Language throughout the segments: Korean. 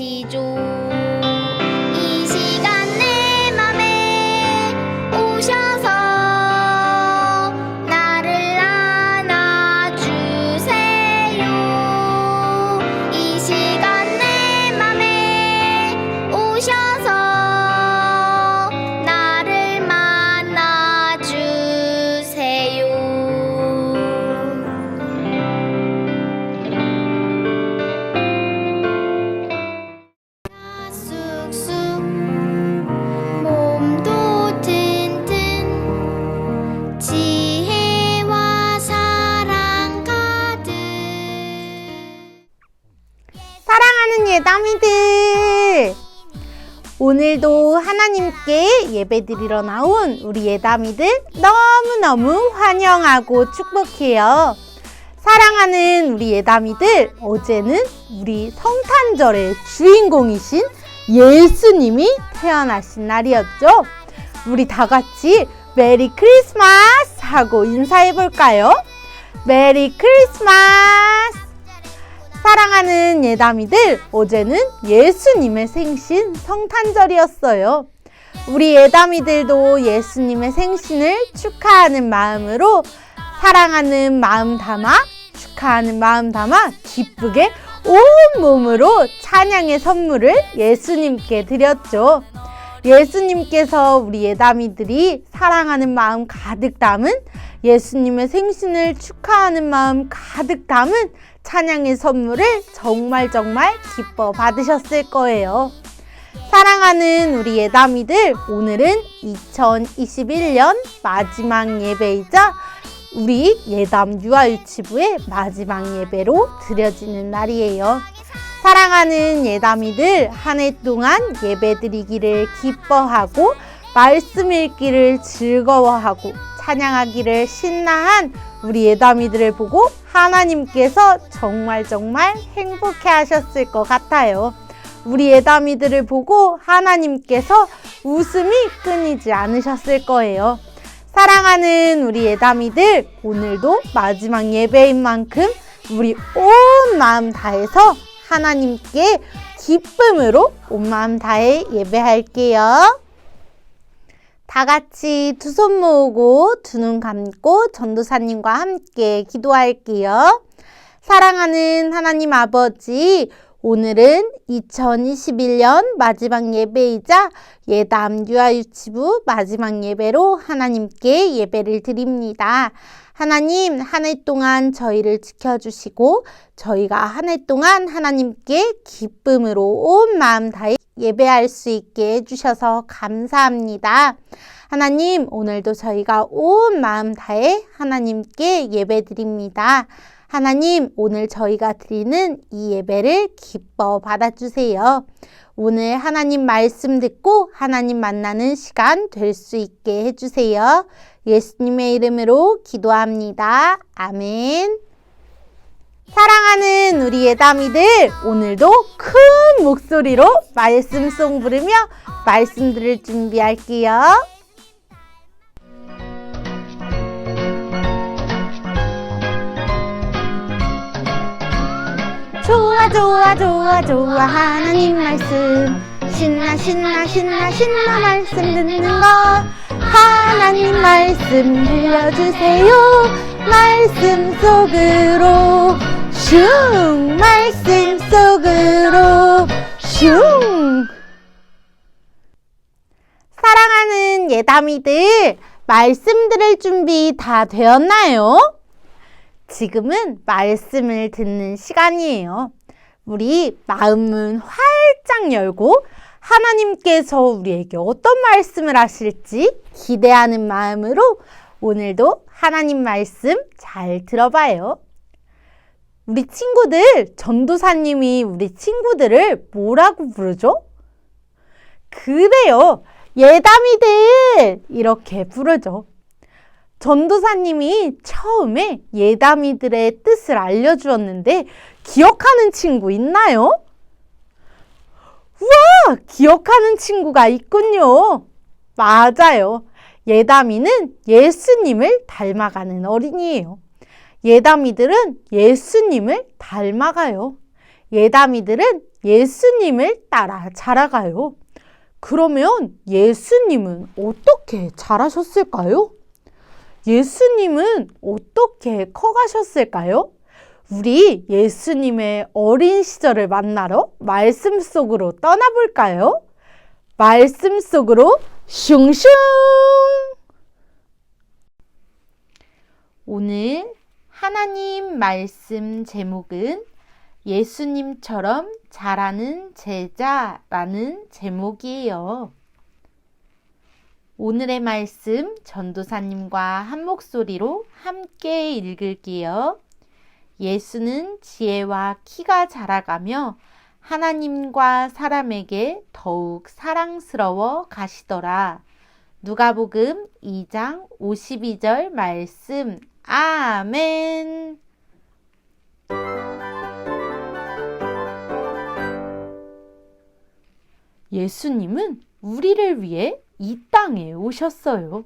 记住 예배드리러 나온 우리 예담이들 너무너무 환영하고 축복해요. 사랑하는 우리 예담이들, 어제는 우리 성탄절의 주인공이신 예수님이 태어나신 날이었죠. 우리 다 같이 메리 크리스마스 하고 인사해 볼까요? 메리 크리스마스! 사랑하는 예담이들, 어제는 예수님의 생신 성탄절이었어요. 우리 예담이들도 예수님의 생신을 축하하는 마음으로 사랑하는 마음 담아, 축하하는 마음 담아 기쁘게 온 몸으로 찬양의 선물을 예수님께 드렸죠. 예수님께서 우리 예담이들이 사랑하는 마음 가득 담은 예수님의 생신을 축하하는 마음 가득 담은 찬양의 선물을 정말 정말 기뻐 받으셨을 거예요. 사랑하는 우리 예담이들, 오늘은 2021년 마지막 예배이자 우리 예담 유아유치부의 마지막 예배로 드려지는 날이에요. 사랑하는 예담이들, 한 해 동안 예배 드리기를 기뻐하고, 말씀 읽기를 즐거워하고, 찬양하기를 신나한 우리 예담이들을 보고 하나님께서 정말 정말 행복해 하셨을 것 같아요. 우리 예담이들을 보고 하나님께서 웃음이 끊이지 않으셨을 거예요. 사랑하는 우리 예담이들, 오늘도 마지막 예배인 만큼 우리 온 마음 다해서 하나님께 기쁨으로 온 마음 다해 예배할게요. 다 같이 두 손 모으고 두 눈 감고 전도사님과 함께 기도할게요. 사랑하는 하나님 아버지, 오늘은 2021년 마지막 예배이자 예담 유아 유치부 마지막 예배로 하나님께 예배를 드립니다. 하나님, 한 해 동안 저희를 지켜주시고, 저희가 한 해 동안 하나님께 기쁨으로 온 마음 다해 예배할 수 있게 해주셔서 감사합니다. 하나님, 오늘도 저희가 온 마음 다해 하나님께 예배 드립니다. 하나님, 오늘 저희가 드리는 이 예배를 기뻐 받아주세요. 오늘 하나님 말씀 듣고 하나님 만나는 시간 될 수 있게 해주세요. 예수님의 이름으로 기도합니다. 아멘. 사랑하는 우리 예담이들, 오늘도 큰 목소리로 말씀송 부르며 말씀 들을 준비할게요. 좋아 좋아 좋아 좋아 하나님 말씀. 신나 신나 신나 신나 말씀 듣는 것 하나님 말씀 들려주세요. 말씀 속으로. 슝! 말씀 속으로. 슝! 사랑하는 예담이들 말씀 들을 준비 다 되었나요? 지금은 말씀을 듣는 시간이에요. 우리 마음은 활짝 열고 하나님께서 우리에게 어떤 말씀을 하실지 기대하는 마음으로 오늘도 하나님 말씀 잘 들어봐요. 우리 친구들, 전도사님이 우리 친구들을 뭐라고 부르죠? 그래요. 예담이들! 이렇게 부르죠. 전도사님이 처음에 예담이들의 뜻을 알려주었는데 기억하는 친구 있나요? 우와! 기억하는 친구가 있군요. 맞아요. 예담이는 예수님을 닮아가는 어린이에요. 예담이들은 예수님을 닮아가요. 예담이들은 예수님을 따라 자라가요. 그러면 예수님은 어떻게 자라셨을까요? 예수님은 어떻게 커가셨을까요? 우리 예수님의 어린 시절을 만나러 말씀 속으로 떠나볼까요? 말씀 속으로 슝슝! 오늘 하나님 말씀 제목은 예수님처럼 자라는 제자라는 제목이에요. 오늘의 말씀 전도사님과 한 목소리로 함께 읽을게요. 예수는 지혜와 키가 자라가며 하나님과 사람에게 더욱 사랑스러워 가시더라. 누가복음 2장 52절 말씀. 아멘. 예수님은 우리를 위해 이 땅에 오셨어요.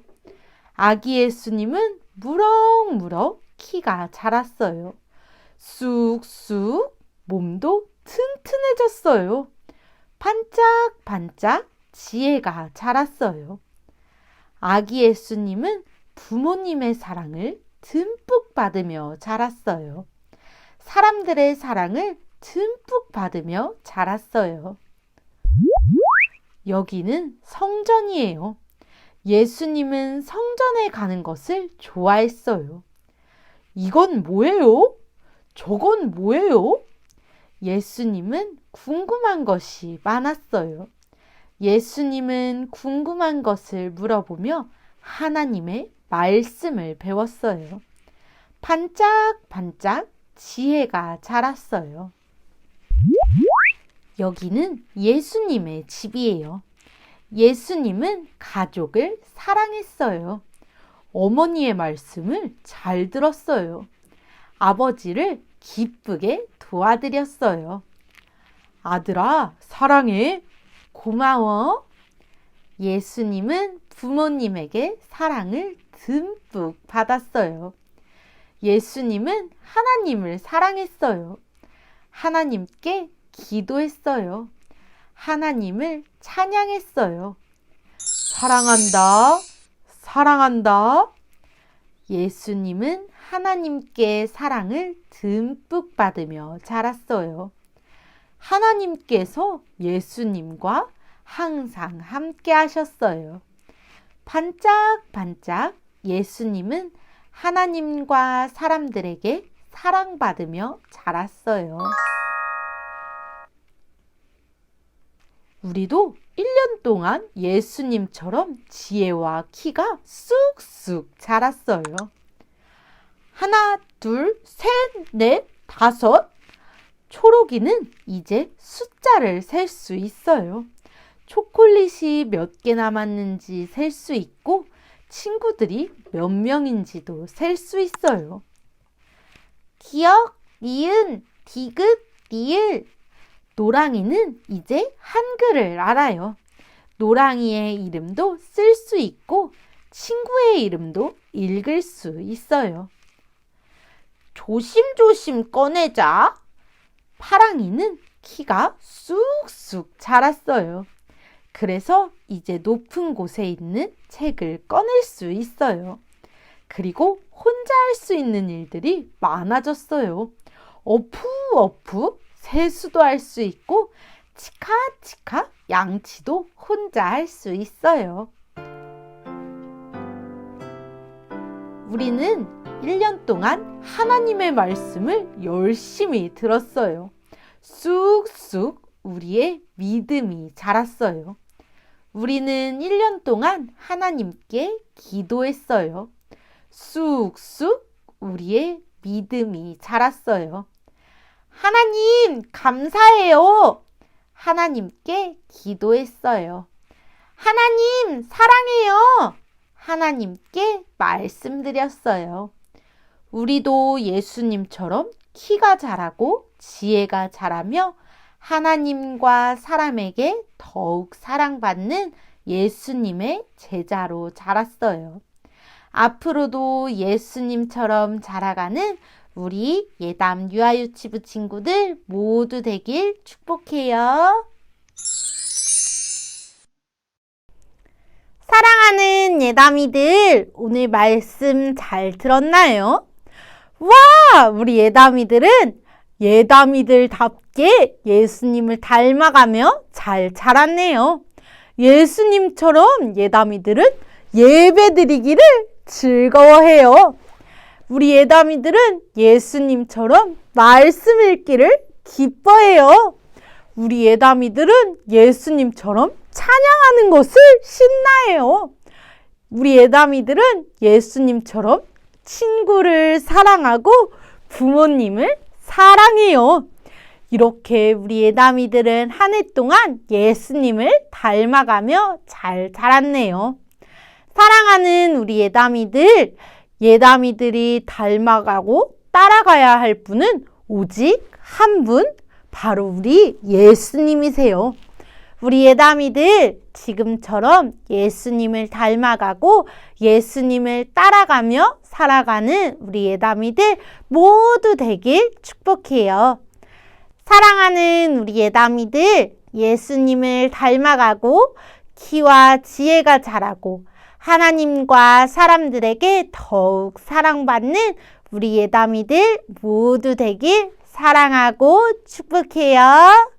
아기 예수님은 무럭무럭 키가 자랐어요. 쑥쑥 몸도 튼튼해졌어요. 반짝반짝 지혜가 자랐어요. 아기 예수님은 부모님의 사랑을 듬뿍 받으며 자랐어요. 사람들의 사랑을 듬뿍 받으며 자랐어요. 여기는 성전이에요. 예수님은 성전에 가는 것을 좋아했어요. 이건 뭐예요? 저건 뭐예요? 예수님은 궁금한 것이 많았어요. 예수님은 궁금한 것을 물어보며 하나님의 말씀을 배웠어요. 반짝반짝 지혜가 자랐어요. 여기는 예수님의 집이에요. 예수님은 가족을 사랑했어요. 어머니의 말씀을 잘 들었어요. 아버지를 기쁘게 도와드렸어요. 아들아, 사랑해. 고마워. 예수님은 부모님에게 사랑을 듬뿍 받았어요. 예수님은 하나님을 사랑했어요. 하나님께 기도했어요. 하나님을 찬양했어요. 사랑한다. 사랑한다. 예수님은 하나님께 사랑을 듬뿍 받으며 자랐어요. 하나님께서 예수님과 항상 함께 하셨어요. 반짝반짝 예수님은 하나님과 사람들에게 사랑받으며 자랐어요. 우리도 1년 동안 예수님처럼 지혜와 키가 쑥쑥 자랐어요. 하나, 둘, 셋, 넷, 다섯. 초록이는 이제 숫자를 셀 수 있어요. 초콜릿이 몇 개 남았는지 셀 수 있고 친구들이 몇 명인지도 셀 수 있어요. 기억, 니은, 디귿, 니을. 노랑이는 이제 한글을 알아요. 노랑이의 이름도 쓸 수 있고 친구의 이름도 읽을 수 있어요. 조심조심 꺼내자. 파랑이는 키가 쑥쑥 자랐어요. 그래서 이제 높은 곳에 있는 책을 꺼낼 수 있어요. 그리고 혼자 할 수 있는 일들이 많아졌어요. 어프 세수도 할 수 있고 치카치카 양치도 혼자 할 수 있어요. 우리는 1년 동안 하나님의 말씀을 열심히 들었어요. 쑥쑥 우리의 믿음이 자랐어요. 우리는 1년 동안 하나님께 기도했어요. 쑥쑥 우리의 믿음이 자랐어요. 하나님, 감사해요. 하나님께 기도했어요. 하나님, 사랑해요. 하나님께 말씀드렸어요. 우리도 예수님처럼 키가 자라고 지혜가 자라며 하나님과 사람에게 더욱 사랑받는 예수님의 제자로 자랐어요. 앞으로도 예수님처럼 자라가는 우리 예담 유아유치부 친구들 모두 되길 축복해요. 사랑하는 예담이들, 오늘 말씀 잘 들었나요? 와! 우리 예담이들은 예담이들답게 예수님을 닮아가며 잘 자랐네요. 예수님처럼 예담이들은 예배 드리기를 즐거워해요. 우리 예담이들은 예수님처럼 말씀 읽기를 기뻐해요. 우리 예담이들은 예수님처럼 찬양하는 것을 신나해요. 우리 예담이들은 예수님처럼 친구를 사랑하고 부모님을 사랑해요. 이렇게 우리 예담이들은 한 해 동안 예수님을 닮아가며 잘 자랐네요. 사랑하는 우리 예담이들, 예담이들이 닮아가고 따라가야 할 분은 오직 한 분, 바로 우리 예수님이세요. 우리 예담이들 지금처럼 예수님을 닮아가고 예수님을 따라가며 살아가는 우리 예담이들 모두 되길 축복해요. 사랑하는 우리 예담이들 예수님을 닮아가고 키와 지혜가 자라고 하나님과 사람들에게 더욱 사랑받는 우리 예담이들 모두 되길 사랑하고 축복해요.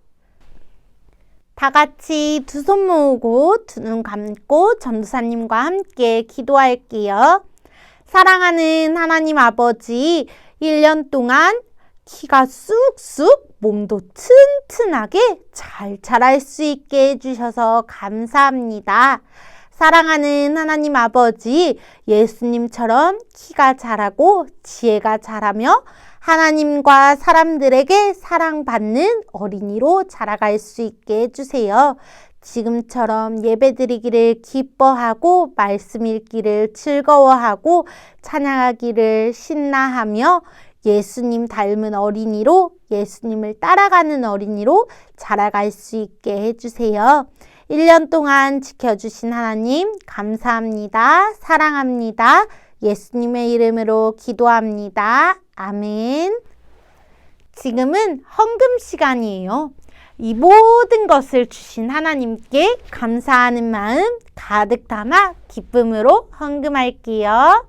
다 같이 두 손 모으고 두 눈 감고 전도사님과 함께 기도할게요. 사랑하는 하나님 아버지, 1년 동안 키가 쑥쑥 몸도 튼튼하게 잘 자랄 수 있게 해주셔서 감사합니다. 사랑하는 하나님 아버지, 예수님처럼 키가 자라고 지혜가 자라며 하나님과 사람들에게 사랑받는 어린이로 자라갈 수 있게 해주세요. 지금처럼 예배드리기를 기뻐하고 말씀 읽기를 즐거워하고 찬양하기를 신나하며 예수님 닮은 어린이로 예수님을 따라가는 어린이로 자라갈 수 있게 해주세요. 1년 동안 지켜주신 하나님 감사합니다. 사랑합니다. 예수님의 이름으로 기도합니다. 아멘. 지금은 헌금 시간이에요. 이 모든 것을 주신 하나님께 감사하는 마음 가득 담아 기쁨으로 헌금할게요.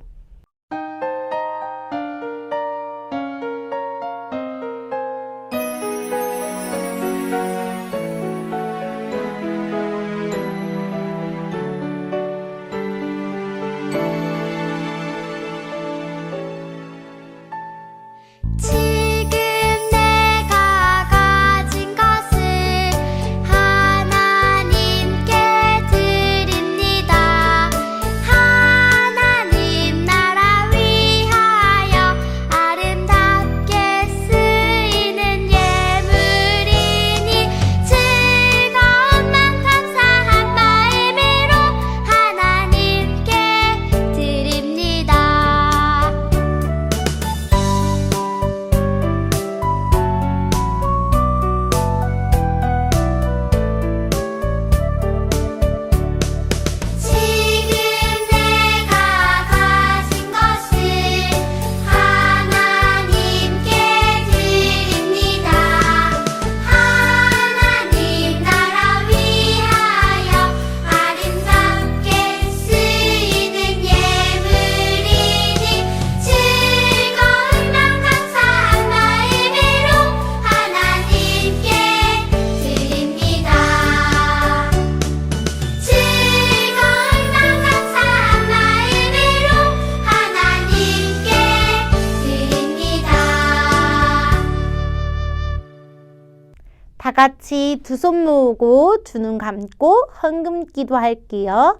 같이 두 손 모으고 두 눈 감고 헌금 기도할게요.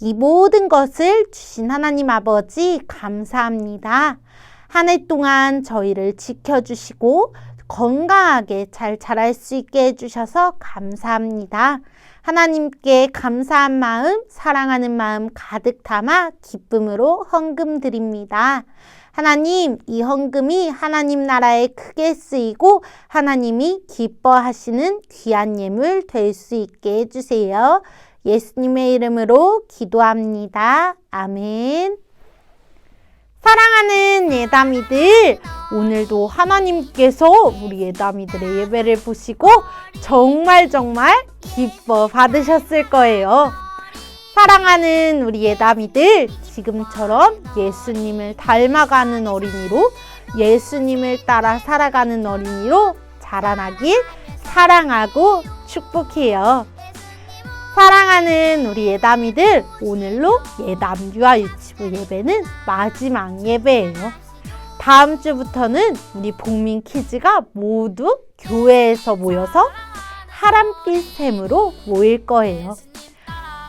이 모든 것을 주신 하나님 아버지 감사합니다. 한 해 동안 저희를 지켜주시고 건강하게 잘 자랄 수 있게 해주셔서 감사합니다. 하나님께 감사한 마음, 사랑하는 마음 가득 담아 기쁨으로 헌금 드립니다. 하나님, 이 헌금이 하나님 나라에 크게 쓰이고 하나님이 기뻐하시는 귀한 예물 될 수 있게 해주세요. 예수님의 이름으로 기도합니다. 아멘. 사랑하는 예담이들, 오늘도 하나님께서 우리 예담이들의 예배를 보시고 정말 정말 기뻐 받으셨을 거예요. 사랑하는 우리 예담이들, 지금처럼 예수님을 닮아가는 어린이로 예수님을 따라 살아가는 어린이로 자라나길 사랑하고 축복해요. 사랑하는 우리 예담이들, 오늘로 예담 유아 유치부 예배는 마지막 예배예요. 다음 주부터는 우리 복민 키즈가 모두 교회에서 모여서 하람빛 샘으로 모일 거예요.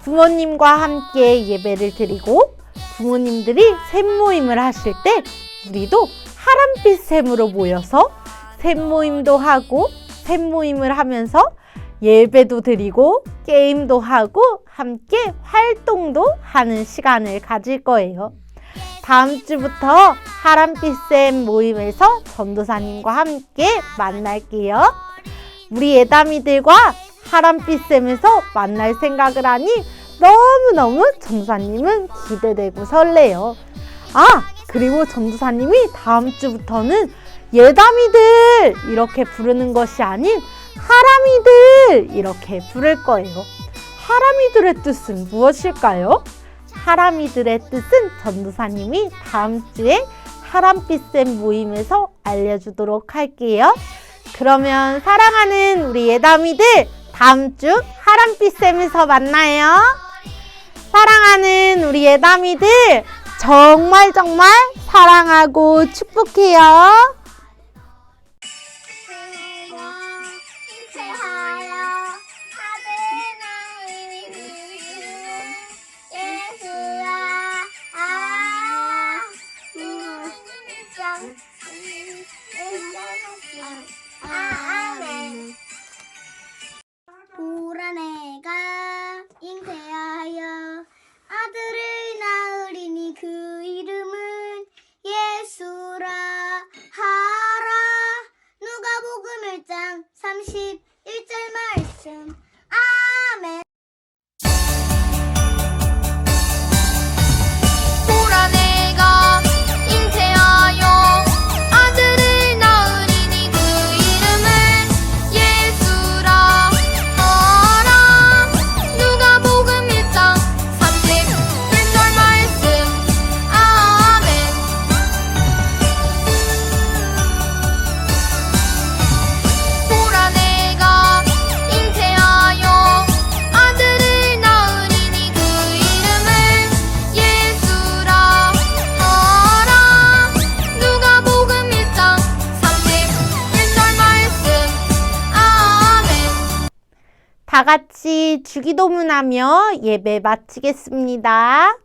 부모님과 함께 예배를 드리고 부모님들이 샘 모임을 하실 때 우리도 하람빛 샘으로 모여서 샘 모임도 하고 팬 모임을 하면서 예배도 드리고 게임도 하고 함께 활동도 하는 시간을 가질 거예요. 다음 주부터 하람빛쌤 모임에서 전도사님과 함께 만날게요. 우리 예담이들과 하람빛쌤에서 만날 생각을 하니 너무너무 전도사님은 기대되고 설레요. 아, 그리고 전도사님이 다음 주부터는 예담이들 이렇게 부르는 것이 아닌 하람이들 이렇게 부를 거예요. 하람이들의 뜻은 무엇일까요? 하람이들의 뜻은 전도사님이 다음 주에 하람빛쌤 모임에서 알려주도록 할게요. 그러면 사랑하는 우리 예담이들 다음 주 하람빛쌤에서 만나요. 사랑하는 우리 예담이들 정말 정말 사랑하고 축복해요. 31절 말씀 주기도문하며 예배 마치겠습니다.